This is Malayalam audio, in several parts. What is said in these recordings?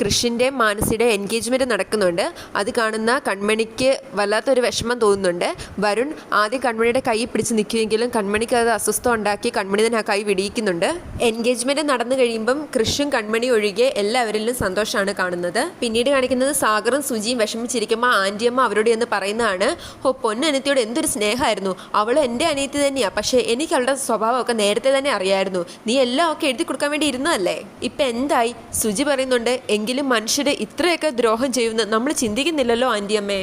കൃഷിന്റെ മാനസിയുടെ എൻഗേജ്മെന്റ് നടക്കുന്നുണ്ട്. അത് കാണുന്ന കൺമണിക്ക് വല്ലാത്തൊരു വിഷമം തോന്നുന്നുണ്ട്. വരുൺ ആദ്യം കൺമണിയുടെ കൈ പിടിച്ച് നിൽക്കുമെങ്കിലും കൺമണിക്ക് അത് അസ്വസ്ഥം ഉണ്ടാക്കി കൺമണി തന്നെ ആ കൈ വിടിയിക്കുന്നുണ്ട്. എൻഗേജ്മെന്റ് നടന്നു കഴിയുമ്പം കൃഷും കൺമണി ഒഴികെ എല്ലാവരിലും സന്തോഷമാണ് കാണുന്നത്. പിന്നീട് കാണിക്കുന്നത് സാഗറും സുജിയും വിഷമിച്ചിരിക്കുമ്പോൾ ആന്റിയമ്മ അവരോട് എന്ന് പറയുന്നതാണ് ഓ പൊന്നനിയത്തിയോട് എന്തൊരു സ്നേഹമായിരുന്നു. അവൾ എന്റെ അനിയത്തി തന്നെയാണ് പക്ഷേ എനിക്ക് അവളുടെ സ്വഭാവമൊക്കെ നേരത്തെ തന്നെ അറിയായിരുന്നു. നീ എല്ലാം ഒക്കെ എഴുതി കൊടുക്കാൻ വേണ്ടി ഇരുന്നതല്ലേ? ഇപ്പം എന്തായി? സുജി പറയുന്നുണ്ട് എങ്കിലും മനുഷ്യരെ ഇത്രയൊക്കെ ദ്രോഹം ചെയ്യുമെന്ന് നമ്മൾ ചിന്തിക്കുന്നില്ലല്ലോ ആന്റിയമ്മേ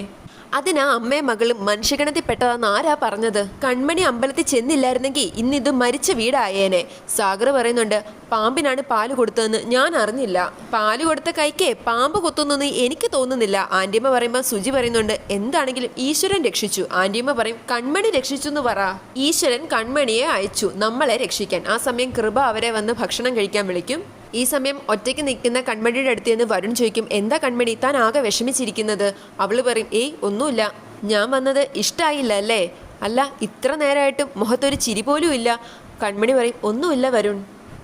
അതിനാ അമ്മയും മകളും മനുഷ്യഗണത്തിൽ പെട്ടതാന്ന് ആരാ പറഞ്ഞത്? കൺമണി അമ്പലത്തിൽ ചെന്നില്ലായിരുന്നെങ്കിൽ ഇന്ന് ഇത് മരിച്ച വീടായേനെ. സാഗർ പറയുന്നുണ്ട് പാമ്പിനാണ് പാൽ കൊടുത്തതെന്ന് ഞാൻ അറിഞ്ഞില്ല. പാൽ കൊടുത്ത കൈക്ക് പാമ്പ് കൊത്തുന്നൊന്നും എനിക്ക് തോന്നുന്നില്ല. ആന്റിയമ്മ പറയുമ്പോൾ സുജി പറയുന്നുണ്ട് എന്താണെങ്കിലും ഈശ്വരൻ രക്ഷിച്ചു. ആന്റിയമ്മ പറയും കൺമണി രക്ഷിച്ചു എന്ന് പറ. ഈശ്വരൻ കൺമണിയെ അയച്ചു നമ്മളെ രക്ഷിക്കാൻ. ആ സമയം കൃപ അവരെ വന്ന് ഭക്ഷണം കഴിക്കാൻ വിളിക്കും. ഈ സമയം ഒറ്റയ്ക്ക് നിൽക്കുന്ന കൺമണിയുടെ അടുത്ത് നിന്ന് വരുൺ ചോദിക്കും എന്താ കൺമണി? താൻ ആകെ വിഷമിച്ചിരിക്കുന്നത്. അവൾ പറയും ഏയ് ഒന്നുമില്ല. ഞാൻ വന്നത് ഇഷ്ടമായില്ല അല്ലേ? അല്ല ഇത്ര നേരമായിട്ടും മുഖത്തൊരു ചിരി പോലും ഇല്ല. കൺമണി പറയും ഒന്നുമില്ല വരുൺ.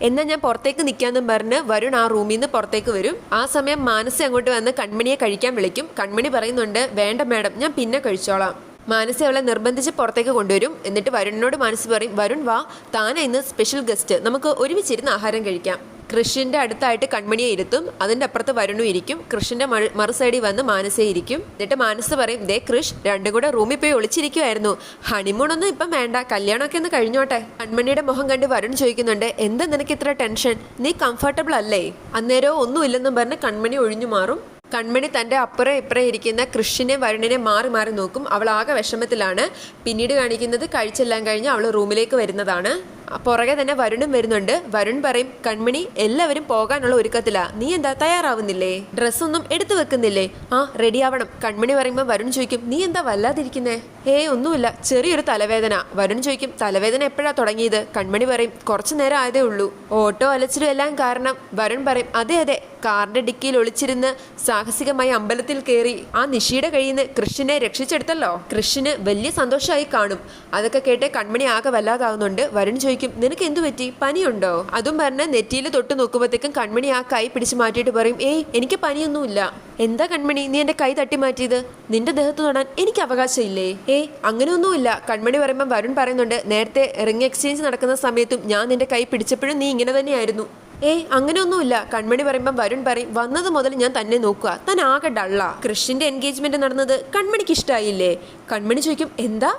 എന്നാൽ ഞാൻ പുറത്തേക്ക് നിൽക്കാമെന്നും പറഞ്ഞ് വരുൺ ആ റൂമിൽ നിന്ന് പുറത്തേക്ക് വരും. ആ സമയം മാനസി അങ്ങോട്ട് വന്ന് കൺമണിയെ കഴിക്കാൻ വിളിക്കും. കൺമണി പറയുന്നുണ്ട് വേണ്ട മാഡം ഞാൻ പിന്നെ കഴിച്ചോളാം. മാനസി അവളെ നിർബന്ധിച്ച് പുറത്തേക്ക് കൊണ്ടുവരും. എന്നിട്ട് വരുണിനോട് മാനസി പറയും വരുൺ വാ. താന ഇന്ന് സ്പെഷ്യൽ ഗസ്റ്റ്. നമുക്ക് ഒരുമിച്ചിരുന്ന് ആഹാരം കഴിക്കാം. കൃഷിന്റെ അടുത്തായിട്ട് കൺമണിയെ ഇരുത്തും. അതിന്റെ അപ്പുറത്ത് വരുണു ഇരിക്കും. കൃഷിന്റെ മറു- സൈഡിൽ വന്ന് മാനസേ ഇരിക്കും. എന്നിട്ട് മാനസ് പറയും ദേ കൃഷ് രണ്ടും കൂടെ റൂമിൽ പോയി ഒളിച്ചിരിക്കുമായിരുന്നു ഹണിമൂൺ ഒന്നും ഇപ്പം വേണ്ട. കല്യാണമൊക്കെ ഒന്ന് കഴിഞ്ഞോട്ടെ. കൺമണിയുടെ മുഖം കണ്ട് വരുൺ ചോദിക്കുന്നുണ്ട് എന്താ നിനക്ക് ഇത്ര ടെൻഷൻ? നീ കംഫർട്ടബിൾ അല്ലേ? അന്നേരവും ഒന്നുമില്ലെന്നും പറഞ്ഞ് കൺമണി ഒഴിഞ്ഞു മാറും. കൺമണി തന്റെ അപ്പുറം ഇപ്പുറം ഇരിക്കുന്ന കൃഷിനെ വരുണിനെ മാറി മാറി നോക്കും. അവൾ ആകെ വിഷമത്തിലാണ്. പിന്നീട് കാണിക്കുന്നത് കഴിച്ചെല്ലാം കഴിഞ്ഞ് അവൾ റൂമിലേക്ക് വരുന്നതാണ്. പുറകെ തന്നെ വരുണും വരുന്നുണ്ട്. വരുൺ പറയും കൺമണി എല്ലാവരും പോകാനുള്ള ഒരുക്കത്തിലാ. നീ എന്താ തയ്യാറാവുന്നില്ലേ? ഡ്രസ്സൊന്നും എടുത്തു വെക്കുന്നില്ലേ? ആ റെഡി ആവണം കൺമണി പറയുമ്പോൾ വരുൺ ചോദിക്കും നീ എന്താ വല്ലാതിരിക്കുന്നേ? ഏ ഒന്നുമില്ല. ചെറിയൊരു തലവേദന. വരുൺ ചോദിക്കും തലവേദന എപ്പോഴാ തുടങ്ങിയത്? കൺമണി പറയും കുറച്ചു നേരം ആയതേ ഉള്ളൂ. ഓട്ടോ അലച്ചിലും എല്ലാം കാരണം. വരുൺ പറയും അതെ അതെ. കാറിന്റെ ഡിക്കിയിൽ ഒളിച്ചിരുന്ന് സാഹസികമായി അമ്പലത്തിൽ കയറി ആ നിഷിയുടെ കയ്യിൽ കൃഷിനെ രക്ഷിച്ചെടുത്തല്ലോ. കൃഷിന് വലിയ സന്തോഷമായി കാണും. അതൊക്കെ കേട്ട് കൺമണി ആകെ വല്ലാതാവുന്നുണ്ട്. വരുൺ ചോദിക്കും നിനക്ക് എന്തു പറ്റി? പനിയുണ്ടോ? അതും പറഞ്ഞ് നെറ്റിയിൽ തൊട്ട് നോക്കുമ്പോഴത്തേക്കും കൺമണി ആ കൈ പിടിച്ച് മാറ്റിയിട്ട് പറയും ഏയ് എനിക്ക് പനിയൊന്നുമില്ല. എന്താ കൺമണി നീ എന്റെ കൈ തട്ടി മാറ്റിയത്? നിന്റെ ദേഹത്ത് തൊടാൻ എനിക്ക് അവകാശമില്ലേ? ഏയ് അങ്ങനെയൊന്നുമില്ല. കൺമണി പറയുമ്പോൾ വരുൺ പറയുന്നുണ്ട് നേരത്തെ റിംഗ് എക്സ്ചേഞ്ച് നടക്കുന്ന സമയത്തും ഞാൻ നിന്റെ കൈ പിടിച്ചപ്പോഴും നീ ഇങ്ങനെ തന്നെയായിരുന്നു. ഏ അങ്ങനെയൊന്നുമില്ല. കൺമണി പറയുമ്പോൾ വരുൺ പറയും വന്നത് മുതൽ ഞാൻ തന്നെ നോക്കുക. താൻ ആകെ ഡള്ള. കൃഷിന്റെ എൻഗേജ്മെന്റ് നടന്നത് കൺമണിക്ക് ഇഷ്ടമായില്ലേ കൺമണി ചോദിക്കും എന്താ?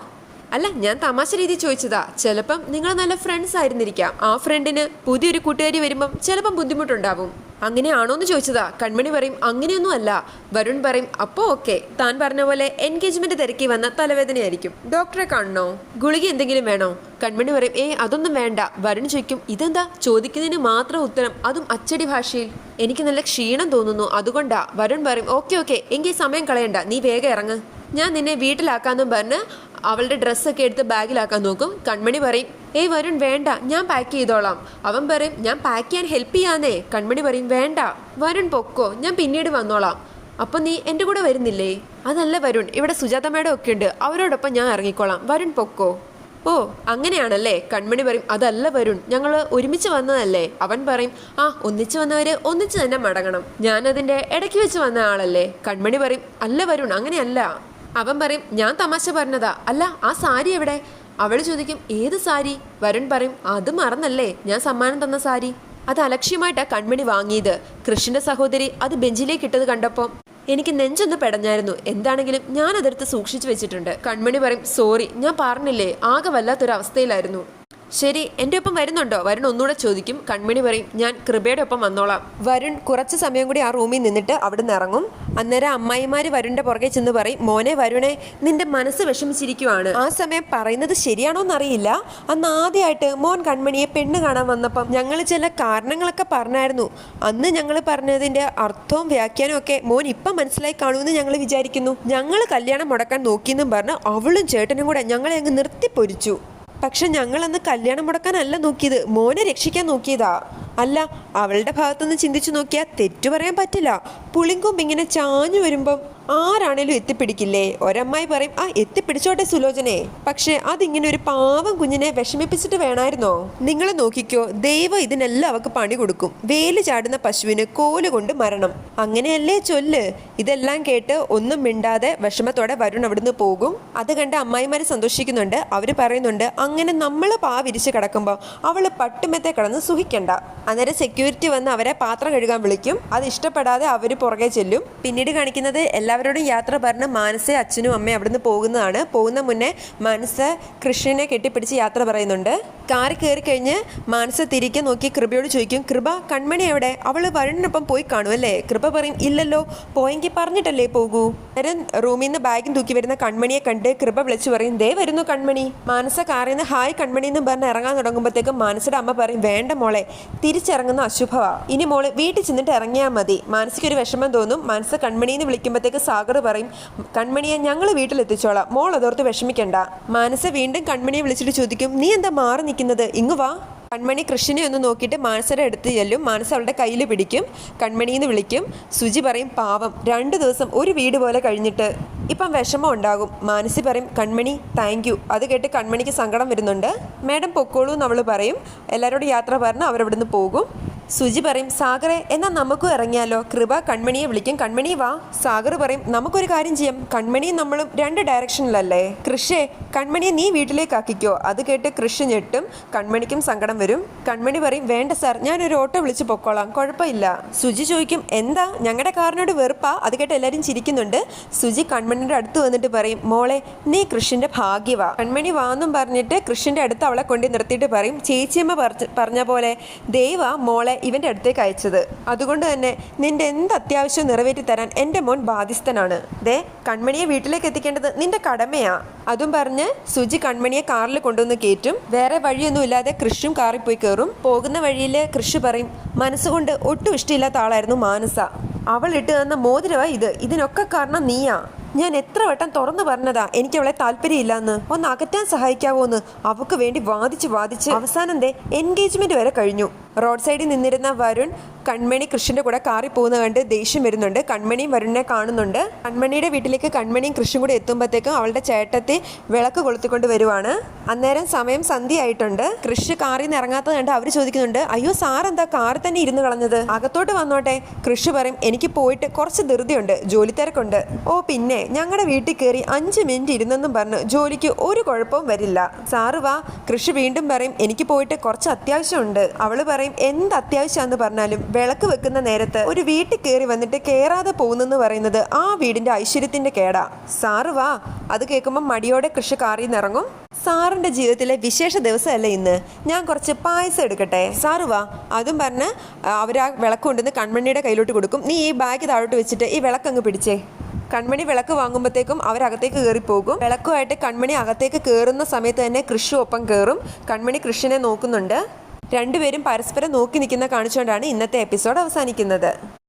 അല്ല ഞാൻ തമാശ രീതി ചോദിച്ചതാ. ചിലപ്പം നിങ്ങൾ നല്ല ഫ്രണ്ട്സ് ആയിരുന്നിരിക്കാം. ആ ഫ്രണ്ടിന് പുതിയൊരു കൂട്ടുകാരി വരുമ്പം ചിലപ്പം ബുദ്ധിമുട്ടുണ്ടാവും. അങ്ങനെയാണോ എന്ന് ചോദിച്ചതാ. കൺമണി പറയും അങ്ങനെയൊന്നും അല്ല. വരുൺ പറയും അപ്പോ ഓക്കെ താൻ പറഞ്ഞ പോലെ എൻഗേജ്മെന്റ് തിരക്കി വന്ന തലവേദനയായിരിക്കും. ഡോക്ടറെ കാണണോ? ഗുളിക എന്തെങ്കിലും വേണോ? കൺമണി പറയും ഏ അതൊന്നും വേണ്ട. വരുൺ ചോദിക്കും ഇതെന്താ? ചോദിക്കുന്നതിന് മാത്രം ഉത്തരം അതും അച്ചടി ഭാഷയിൽ. എനിക്ക് നല്ല ക്ഷീണം തോന്നുന്നു അതുകൊണ്ടാ. വരുൺ പറയും ഓക്കെ ഓക്കെ എങ്കിൽ സമയം കളയണ്ട. നീ വേഗം ഇറങ്ങ്. ഞാൻ നിന്നെ വീട്ടിലാക്കാന്നും പറഞ്ഞ് അവളുടെ ഡ്രസ്സൊക്കെ എടുത്ത് ബാഗിലാക്കാൻ നോക്കും. കൺമണി പറയും ഏയ് വരുൺ വേണ്ട ഞാൻ പാക്ക് ചെയ്തോളാം. അവൻ പറയും ഞാൻ പാക്ക് ചെയ്യാൻ ഹെൽപ്പ് ചെയ്യാന്നേ. കൺമണി പറയും വേണ്ട വരുൺ പൊക്കോ ഞാൻ പിന്നീട് വന്നോളാം. അപ്പൊ നീ എന്റെ കൂടെ വരുന്നില്ലേ? അതല്ല വരുൺ ഇവിടെ സുജാതമ്മയുടെ ഒക്കെ ഉണ്ട്. അവരോടൊപ്പം ഞാൻ ഇറങ്ങിക്കോളാം. വരുൺ പൊക്കോ? ഓ അങ്ങനെയാണല്ലേ? കൺമണി പറയും അതല്ല വരുൺ ഞങ്ങൾ ഒരുമിച്ച് വന്നതല്ലേ? അവൻ പറയും ആ ഒന്നിച്ച് വന്നവര് ഒന്നിച്ച് തന്നെ മടങ്ങണം. ഞാനതിന്റെ ഇടയ്ക്ക് വെച്ച് വന്ന ആളല്ലേ? കൺമണി പറയും അല്ല വരുൺ അങ്ങനെയല്ല. അവൻ പറയും ഞാൻ തമാശ പറഞ്ഞതാ. അല്ല ആ സാരി എവിടെ? അവൾ ചോദിക്കും ഏത് സാരി? വരുൺ പറയും അത് മറന്നല്ലേ ഞാൻ സമ്മാനം തന്ന സാരി. അത് അലക്ഷ്യമായിട്ടാ കൺമണി വാങ്ങിയത്. കൃഷ്ണന്റെ സഹോദരി അത് ബെഞ്ചിലേക്ക് ഇട്ടത് കണ്ടപ്പോൾ എനിക്ക് നെഞ്ചൊന്ന് പെടഞ്ഞായിരുന്നു. എന്താണെങ്കിലും ഞാൻ അതെടുത്ത് സൂക്ഷിച്ചു വെച്ചിട്ടുണ്ട്. കൺമണി പറയും സോറി ഞാൻ പറഞ്ഞില്ലേ ആകെ വല്ലാത്തൊരു അവസ്ഥയിലായിരുന്നു ശരി എന്റെ ഒപ്പം വരുന്നുണ്ടോ? വരുൺ ഒന്നുകൂടെ ചോദിക്കും. കൺമണി പറയും ഞാൻ കൃപയുടെ ഒപ്പം വന്നോളാം. വരുൺ കുറച്ച് സമയം കൂടി ആ റൂമിൽ നിന്നിട്ട് അവിടെ നിന്ന് ഇറങ്ങും. അന്നേരം അമ്മായിമാര് വരുണിന്റെ പുറകെ ചെന്ന് പറയും മോനെ വരുണെ നിന്റെ മനസ്സ് വിഷമിച്ചിരിക്കുവാണ്. ആ സമയം പറയുന്നത് ശരിയാണോ എന്നറിയില്ല. അന്ന് ആദ്യമായിട്ട് മോൻ കൺമണിയെ പെണ്ണ് കാണാൻ വന്നപ്പം ഞങ്ങൾ ചില കാരണങ്ങളൊക്കെ പറഞ്ഞായിരുന്നു. അന്ന് ഞങ്ങൾ പറഞ്ഞതിന്റെ അർത്ഥവും വ്യാഖ്യാനവും ഒക്കെ മോൻ ഇപ്പം മനസ്സിലായി കാണുമെന്ന് ഞങ്ങൾ വിചാരിക്കുന്നു. ഞങ്ങൾ കല്യാണം മുടക്കാൻ നോക്കിയെന്നും പറഞ്ഞ് അവളും ചേട്ടനും കൂടെ ഞങ്ങളെ അങ്ങ് നിർത്തിപ്പൊരിച്ചു. പക്ഷെ ഞങ്ങൾ അന്ന് കല്യാണം മുടക്കാനല്ല നോക്കിയത്. മോനെ രക്ഷിക്കാൻ നോക്കിയതാ. അല്ല അവളുടെ ഭാഗത്തുനിന്ന് ചിന്തിച്ചു നോക്കിയാൽ തെറ്റു പറയാൻ പറ്റില്ല. പുളിങ്കൊമ്പ് ഇങ്ങനെ ചാഞ്ഞു വരുമ്പം ആരാണേലും എത്തിപ്പിടിക്കില്ലേ? ഒരമ്മായി പറയും ആ എത്തിപ്പിടിച്ചോട്ടെ സുലോചനെ. പക്ഷെ അതിങ്ങനെ ഒരു പാവം കുഞ്ഞിനെ വിഷമിപ്പിച്ചിട്ട് വേണായിരുന്നോ? നിങ്ങളെ നോക്കിക്കോ ദൈവം ഇതിനെല്ലാം അവക്ക് പണി കൊടുക്കും. വേൽ ചാടുന്ന പശുവിന് കോൽ കൊണ്ട് മരണം. അങ്ങനെയല്ലേ ചൊല്ല്? ഇതെല്ലാം കേട്ട് ഒന്നും മിണ്ടാതെ വിഷമത്തോടെ വരുൺ അവിടുന്ന് പോകും. അത് കണ്ട് അമ്മായിമാരെ സന്തോഷിക്കുന്നുണ്ട്. അവർ പറയുന്നുണ്ട് അങ്ങനെ നമ്മൾ പാ വിരിച്ച് കിടക്കുമ്പോൾ അവൾ പട്ടുമെത്തെ കിടന്ന് സുഖിക്കണ്ട. അന്നേരം സെക്യൂരിറ്റി വന്ന് അവരെ പാത്രം കഴുകാൻ വിളിക്കും. അത് ഇഷ്ടപ്പെടാതെ അവർ പുറകെ ചെല്ലും. പിന്നീട് കാണിക്കുന്നത് എല്ലാവരോടും യാത്ര പറഞ്ഞ് മാനസെ അച്ഛനും അമ്മയും അവിടുന്ന് പോകുന്നതാണ്. പോകുന്ന മുന്നേ മാനസ കൃഷ്ണനെ കെട്ടിപ്പിടിച്ച് യാത്ര പറയുന്നുണ്ട്. കാറി കയറി കഴിഞ്ഞ് മാനസ തിരികെ നോക്കി കൃപയോട് ചോദിക്കും കൃപ കൺമണി എവിടെ? അവൾ വരുണിനൊപ്പം പോയി കാണും അല്ലേ? കൃപ പറയും ഇല്ലല്ലോ പോയെങ്കിൽ പറഞ്ഞിട്ടല്ലേ പോകൂ. നേരം റൂമിൽ നിന്ന് ബാഗും തൂക്കി വരുന്ന കൺമണിയെ കണ്ട് കൃപ വിളിച്ചു പറയും ദേ വരുന്നു കൺമണി. മാനസ കാറിൽ നിന്ന് ഹായ് കൺമണി എന്ന് പറഞ്ഞ് ഇറങ്ങാൻ തുടങ്ങുമ്പോഴത്തേക്കും മാനസയുടെ അമ്മ പറയും വേണ്ട മോളെ തിരിച്ചിറങ്ങുന്ന അശുഭവാ. ഇനി മോൾ വീട്ടിൽ ചെന്നിട്ട് ഇറങ്ങിയാൽ മതി. മാനസിക്ക് ഒരു വിഷമം തോന്നും. മാനസ കൺമണി എന്ന് വിളിക്കുമ്പോഴത്തേക്ക് സാഗർ പറയും കൺമണിയെ ഞങ്ങൾ വീട്ടിലെത്തിച്ചോളാം. മോൾ അതോർത്ത് വിഷമിക്കണ്ട. മാനസ വീണ്ടും കൺമണിയെ വിളിച്ചിട്ട് ചോദിക്കും നീ എന്താ മാറി നിൽക്കുന്നത്? ഇങ്ങു വാ. കൺമണി കൃഷ്ണനെ ഒന്ന് നോക്കിയിട്ട് മാനസയുടെ അടുത്ത് ചെല്ലും. മാനസ അവളുടെ കയ്യിൽ പിടിക്കും. കൺമണി എന്ന് വിളിക്കും. സുജി പറയും പാവം രണ്ട് ദിവസം ഒരു വീട് പോലെ കഴിഞ്ഞിട്ട് ഇപ്പം വിഷമം ഉണ്ടാകും. മാനസി പറയും കൺമണി താങ്ക് യു അത് കേട്ട് കൺമണിക്ക് സങ്കടം വരുന്നുണ്ട്. മാഡം പൊക്കോളൂ എന്ന് അവൾ പറയും. എല്ലാവരോടും യാത്ര പറഞ്ഞ് അവരവിടുന്ന് പോകും. സുജി പറയും സാഗറെ എന്നാൽ നമുക്കും ഇറങ്ങിയാലോ? കൃപ കൺമണിയെ വിളിക്കും. കൺമണി വാ. സാഗർ പറയും നമുക്കൊരു കാര്യം ചെയ്യാം. കൺമണിയും നമ്മളും രണ്ട് ഡയറക്ഷനിലല്ലേ കൃഷേ കൺമണിയെ നീ വീട്ടിലേക്ക് ആക്കിക്കോ. അത് കേട്ട് കൃഷി ഞെട്ടും. കൺമണിക്കും സങ്കടം വരും. കൺമണി പറയും വേണ്ട സാർ ഞാനൊരു ഓട്ടോ വിളിച്ച് പൊക്കോളാം. കുഴപ്പമില്ല. സുജി ചോദിക്കും എന്താ? ഞങ്ങളുടെ കാറിനോട് വെറുപ്പാ? അത് കേട്ട് എല്ലാവരും ചിരിക്കുന്നുണ്ട്. സുജി കൺമണിയുടെ അടുത്ത് വന്നിട്ട് പറയും മോളെ നീ കൃഷിന്റെ ഭാഗ്യവാ. കൺമണി വാന്നും പറഞ്ഞിട്ട് കൃഷിന്റെ അടുത്ത് അവളെ കൊണ്ടു നിർത്തിയിട്ട് പറയും ചേച്ചിയമ്മ പറഞ്ഞ പോലെ ദൈവ മോളെ ഇവന്റെ അടുത്തേക്ക് അയച്ചത്. അതുകൊണ്ട് തന്നെ നിന്റെ എന്ത് അത്യാവശ്യം നിറവേറ്റി തരാൻ എന്റെ മോൻ ബാധ്യസ്ഥനാണ്. ദേ കൺമണിയെ വീട്ടിലേക്ക് എത്തിക്കേണ്ടത് നിന്റെ കടമയാ. അതും പറഞ്ഞ് സുജി കൺമണിയെ കാറിൽ കൊണ്ടുവന്ന് കയറ്റും. വേറെ വഴിയൊന്നും ഇല്ലാതെ കൃഷും കാറിൽ പോയി കയറും. പോകുന്ന വഴിയിൽ കൃഷി പറയും മനസ്സുകൊണ്ട് ഒട്ടും ഇഷ്ടമില്ലാത്ത ആളായിരുന്നു മാനസ. അവൾ ഇട്ട് തന്ന മോതിരവാ ഇത്. ഇതിനൊക്കെ കാരണം നീയാ. ഞാൻ എത്ര വട്ടം തുറന്നു പറഞ്ഞതാ? എനിക്ക് അവളെ താല്പര്യമില്ലെന്ന്. ഒന്ന് അകറ്റാൻ സഹായിക്കാവോന്ന് അവക്ക് വേണ്ടി വാദിച്ച് വാദിച്ച് അവസാനം ദേ എൻഗേജ്മെന്റ് വരെ കഴിഞ്ഞു. റോഡ് സൈഡിൽ നിന്നിരുന്ന വരുൺ കൺമണി കൃഷിന്റെ കൂടെ കാറി പോകുന്ന കണ്ട് ദേഷ്യം വരുന്നുണ്ട്. കൺമണിയും വരുണിനെ കാണുന്നുണ്ട്. കൺമണിയുടെ വീട്ടിലേക്ക് കൺമണിയും കൃഷിയും കൂടെ എത്തുമ്പോഴത്തേക്കും അവളുടെ ചേട്ടത്തെ വിളക്ക് കൊളുത്തിക്കൊണ്ട് വരുവാണ്. അന്നേരം സമയം സന്ധ്യയായിട്ടുണ്ട്. കൃഷി കാറിൽ നിന്ന് ഇറങ്ങാത്തത് കണ്ട് അവർ ചോദിക്കുന്നുണ്ട് അയ്യോ സാർ എന്താ തന്നെ ഇരുന്ന് കളഞ്ഞത്? അകത്തോട്ട് വന്നോട്ടെ. കൃഷി പറയും എനിക്ക് പോയിട്ട് കുറച്ച് ധൃതിയുണ്ട് ജോലി തിരക്കുണ്ട് ഓ പിന്നെ. ഞങ്ങളുടെ വീട്ടിൽ കയറി അഞ്ച് മിനിറ്റ് ഇരുന്നെന്നും പറഞ്ഞ് ജോലിക്ക് ഒരു കുഴപ്പവും വരില്ല. സാറ് വാ കൃഷി വീണ്ടും പറയും എനിക്ക് പോയിട്ട് കുറച്ച് അത്യാവശ്യമുണ്ട്. അവൾ പറയും എന്ത് അത്യാവശ്യമാന്ന് പറഞ്ഞാലും വിളക്ക് വെക്കുന്ന നേരത്ത് ഒരു വീട്ടിൽ കയറി വന്നിട്ട് കയറാതെ പോകുന്നെന്ന് പറയുന്നത് ആ വീടിന്റെ ഐശ്വര്യത്തിന്റെ കേടാ. സാറ് വാ അത് കേൾക്കുമ്പോൾ മടിയോടെ കൃഷി കാറിൽ നിന്ന് ഇറങ്ങും. സാറിന്റെ ജീവിതത്തിലെ വിശേഷ ദിവസമല്ലേ ഇന്ന്? ഞാൻ കുറച്ച് പായസം എടുക്കട്ടെ? സാറ് വാ അതും പറഞ്ഞ് അവർ ആ വിളക്ക് കൊണ്ടുവന്ന് കൺമണിയുടെ കയ്യിലോട്ട് കൊടുക്കും. നീ ഈ ബാഗ് താഴോട്ട് വെച്ചിട്ട് ഈ വിളക്കങ്ങ് പിടിച്ചേ. കൺമണി വിളക്ക് വാങ്ങുമ്പോഴത്തേക്കും അവരകത്തേക്ക് കയറി പോകും വിളക്കുമായിട്ട് കൺമണി അകത്തേക്ക് കയറുന്ന സമയത്ത് തന്നെ കൃഷി ഒപ്പം കയറും കൺമണി കൃഷിനെ നോക്കുന്നുണ്ട്. രണ്ടുപേരും പരസ്പരം നോക്കി നിൽക്കുന്ന കാണിച്ചുകൊണ്ടാണ് ഇന്നത്തെ എപ്പിസോഡ് അവസാനിക്കുന്നത്.